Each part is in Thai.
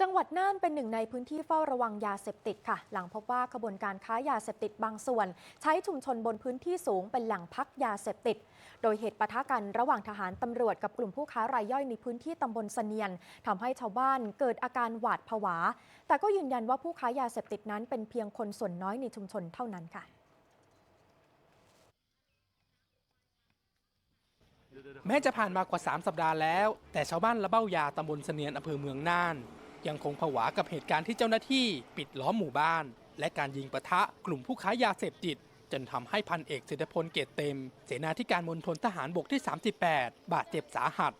จังหวัดน่านเป็นหนึ่งในพื้นที่เฝ้าระวังยาเสพติดค่ะ หลังพบว่าขบวนการค้ายาเสพติดบางส่วน ใช้ชุมชนบนพื้นที่สูงเป็นแหล่งพักยาเสพติด โดยเหตุปะทะกันระหว่างทหารตำรวจกับกลุ่มผู้ค้ารายย่อยในพื้นที่ตำบลเสนียนทำให้ชาวบ้านเกิดอาการหวาดผวา แต่ก็ยืนยันว่าผู้ค้ายาเสพติดนั้นเป็นเพียงคนส่วนน้อยในชุมชนเท่านั้นค่ะแม้จะผ่านมากว่า 3 สัปดาห์แล้ว แต่ชาวบ้านละเบ้ายาตำบลเสนียนอำเภอเมืองน่าน ยังคงผวากับเหตุการณ์ที่เจ้าหน้าที่ปิดล้อมหมู่บ้าน และการยิงปะทะกลุ่มผู้ค้ายาเสพติด จนทำให้พันเอกเศรษฐพลเกตเต็ม เสนาธิการมณฑลทหารบกที่ 38 บาดเจ็บสาหัส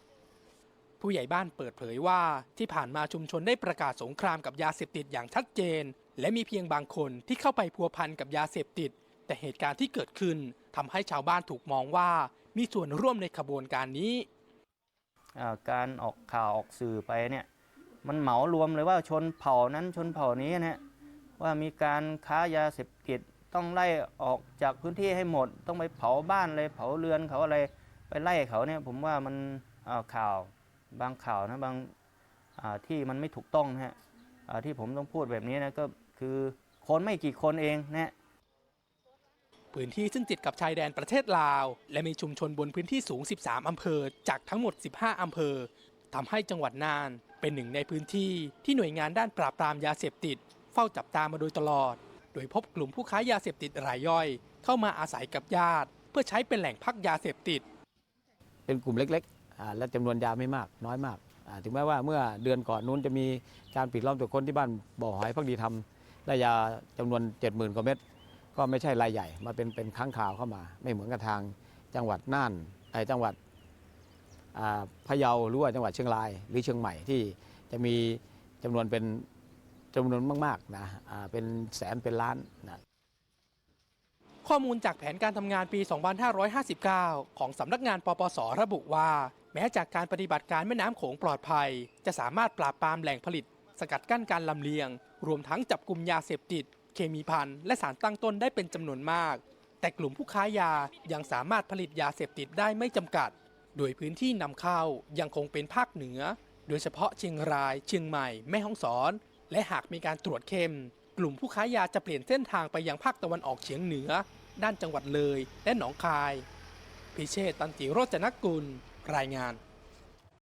ผู้ใหญ่บ้านเปิดเผยว่าที่ผ่านมาชุมชนได้ประกาศสงครามกับยาเสพติดอย่างชัดเจน และมีเพียงบางคนที่เข้าไปพัวพันกับยาเสพติด แต่เหตุการณ์ที่เกิดขึ้นทำให้ชาวบ้านถูกมองว่ามีส่วนร่วมในขบวนการนี้การออกข่าวออกสื่อไปเนี่ย มันเหมารวมเลยว่าชนเผ่านั้นชนเผ่านี้นะฮะว่ามีการค้ายาเสพติดต้องไล่ออกจากพื้นที่ให้หมด ต้องไปเผาบ้านเลยเผาเรือนเขาอะไรไปไล่เขาเนี่ยผมว่ามันาข่าวบางข่าวนะบางาที่มันไม่ถูกต้องนะฮะที่ผมต้องพูดแบบนี้นะก็คือคนไม่กี่คนเองนะฮะพื้นที่ซึ่งติดกับชายแดนประเทศลาว และมีชุมชนบนพื้นที่สูง 13 อำเภอจากทั้งหมด 15 อำเภอทำให้จังหวัดน่าน เป็นหนึ่งในพื้นที่ที่หน่วยงานด้านปราบปรามยาเสพติด เฝ้าจับตามาโดยตลอด โดยพบกลุ่มผู้ค้ายาเสพติดรายย่อย เข้ามาอาศัยกับญาติ เพื่อใช้เป็นแหล่งพักยาเสพติด เป็นกลุ่มเล็กๆและจำนวนยาไม่มากน้อยมาก ถึงแม้ว่าเมื่อเดือนก่อนนู้นจะมีการปิดล้อมตรวจคนที่บ้านบ่อหอยพักดีทำได้ยาจำนวน 70,000กว่าเม็ดก็ไม่ใช่รายใหญ่มาเป็นเป็นครั้งข่าวเข้ามา ไม่เหมือนกับทางจังหวัดน่านไอจังหวัด พะเยาหรือว่าจังหวัดเชียงราย หรือเชียงใหม่ที่จะมีจำนวนเป็นจำนวนมากๆนะเป็นแสนเป็นล้านนะข้อมูลจากแผนการทำงานปี 2559 ของสำนักงานปปส ระบุว่า แม้จากการปฏิบัติการแม่น้ำโขงปลอดภัย จะสามารถปราบปรามแหล่งผลิต สกัดกั้นการลำเลียง รวมทั้งจับกลุ่มยาเสพติด เคมีพันและสารตั้งต้นได้เป็นจำนวนมาก แต่กลุ่มผู้ค้ายายังสามารถผลิตยาเสพติดได้ไม่จำกัด โดยพื้นที่นำเข้ายังคงเป็นภาคเหนือ โดยเฉพาะเชียงราย เชียงใหม่ แม่ฮ่องสอน และหากมีการตรวจเข้ม กลุ่มผู้ค้ายาจะเปลี่ยนเส้นทางไปยังภาคตะวันออกเฉียงเหนือ ด้านจังหวัดเลยและหนองคาย พิเชษตันติโรจนกุล รายงาน